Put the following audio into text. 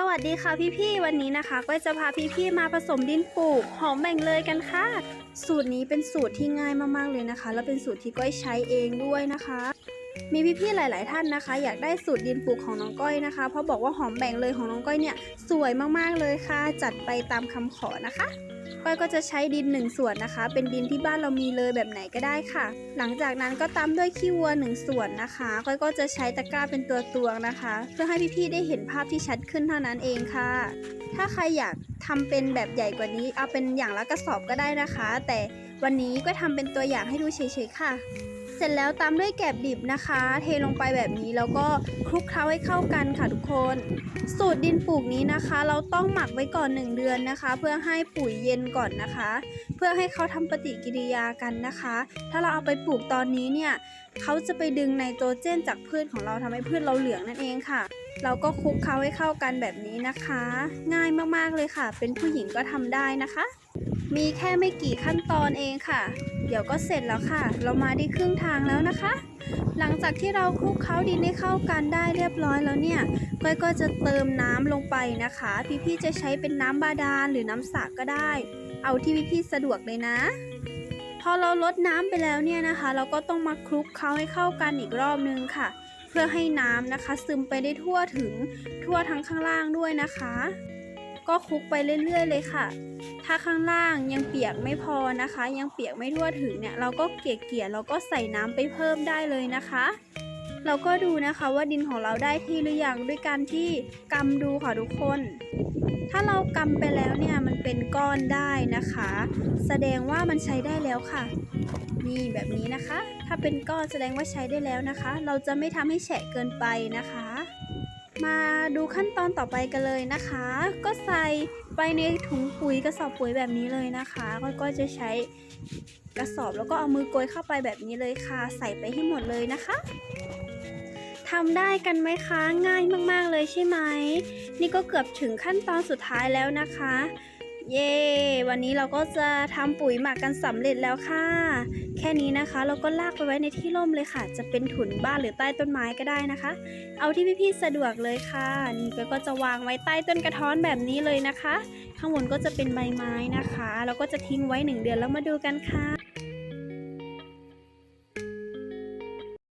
สวัสดีค่ะพี่ๆ วันนี้นะคะก็จะพาพี่ๆ มาผสมดินปลูกหอมแบ่งเลยกันค่ะ สูตรนี้เป็นสูตรที่ง่ายมากๆเลยนะคะ แล้วเป็นสูตรที่ก้อยใช้เองด้วยนะคะ มีพี่ๆหลาย ๆ ท่านนะคะ อยากได้สูตรดินปลูกของน้องก้อยนะคะ เพราะบอกว่าหอมแบ่งเลยของน้องก้อยเนี่ยสวยมากๆเลยค่ะ จัดไปตามคำขอนะคะ ก้อยก็จะใช้ดินหนึ่งส่วนนะคะ เป็นดินที่บ้านเรามีเลยแบบไหนก็ได้ค่ะ หลังจากนั้นก็ตามด้วยขี้วัวหนึ่งส่วนนะคะ ก้อยก็จะใช้ตะกร้าเป็นตัวตวงนะคะ เพื่อให้พี่ๆได้เห็นภาพที่ชัดขึ้นเท่านั้นเองค่ะ ถ้าใครอยากทำเป็นแบบใหญ่กว่านี้ เอาเป็นอย่างละกระสอบก็ได้นะคะ แต่วันนี้ก็ทำเป็นตัวอย่างให้ดูเฉยๆค่ะ เสร็จแล้วตามด้วยแกบดิบนะคะ เทลงไปแบบนี้แล้วก็คลุกเคล้าให้เข้ากันค่ะทุกคน สูตรดินปลูกนี้นะคะ เราต้องหมักไว้ก่อน 1 เดือนนะคะ เพื่อให้ปุ๋ยเย็นก่อนนะคะ เพื่อให้เขาทำปฏิกิริยากันนะคะ ถ้าเราเอาไปปลูกตอนนี้เนี่ยเขาจะไปดึงไนโตรเจนจากพืชของเราทำให้พืชเราเหลืองนั่นเองค่ะ เราก็คลุกเคล้าให้เข้ากันแบบนี้นะคะ ง่ายมากๆเลยค่ะ เป็นผู้หญิงก็ทำได้นะคะ มีแค่ไม่กี่ขั้นตอนเองค่ะ เดี๋ยวก็เสร็จแล้วค่ะ เรามาได้ครึ่งทางแล้วนะคะ หลังจากที่เราคลุกเคล้าดินให้เข้ากันได้เรียบร้อยแล้วเนี่ยก้อยก็จะเติมน้ำลงไปนะคะ พี่ๆจะใช้เป็นน้ำบาดาลหรือน้ำสระก็ได้ เอาที่พี่ๆสะดวกเลยนะ พอเราลดน้ำไปแล้วเนี่ยนะคะ เราก็ต้องมาคลุกเคล้าให้เข้ากันอีกรอบนึงค่ะ เพื่อให้น้ำนะคะ ซึมไปได้ทั่วถึงทั่วทั้งข้างล่างด้วยนะคะ ก็คลุกไปเรื่อย ๆ เลยค่ะ ถ้าข้างล่างยังเปียกไม่พอนะคะ ยังเปียกไม่ทั่วถึงเนี่ยเราก็เกลี่ยๆเราก็ใส่น้ำไปเพิ่มได้เลยนะคะ เราก็ดูนะคะว่าดินของเราได้ที่หรือยังด้วยการที่กำดูค่ะทุกคน ถ้าเรากำไปแล้วเนี่ยมันเป็นก้อนได้นะคะ แสดงว่ามันใช้ได้แล้วค่ะนี่แบบนี้นะคะ ถ้าเป็นก้อนแสดงว่าใช้ได้แล้วนะคะ เราจะไม่ทำให้แฉะเกินไปนะคะ มาดูขั้นตอนต่อไปกันเลยนะคะ ก็ใส่ไปในถุงปุ๋ยกระสอบปุ๋ยแบบนี้เลยนะคะก็ก็จะใช้กระสอบแล้วก็เอามือโกยเข้าไปแบบนี้เลยค่ะ ใส่ไปให้หมดเลยนะคะทำได้กันไหมคะ ง่ายมากๆเลยใช่ไหม นี่ก็เกือบถึงขั้นตอนสุดท้ายแล้วนะคะ เย้ วันนี้เราก็จะทำปุ๋ยหมักกันสำเร็จแล้วค่ะ แค่นี้นะคะ เราก็ลากไปไว้ในที่ร่มเลยค่ะ จะเป็นถุนบ้านหรือใต้ต้นไม้ก็ได้นะคะ เอาที่พี่ๆสะดวกเลยค่ะ นี่ก็ก็จะวางไว้ใต้ต้นกระท้อนแบบนี้เลยนะคะ ข้างบนก็จะเป็นใบไม้นะคะแล้วก็จะทิ้งไว้หนึ่งเดือนแล้วมาดูกันค่ะ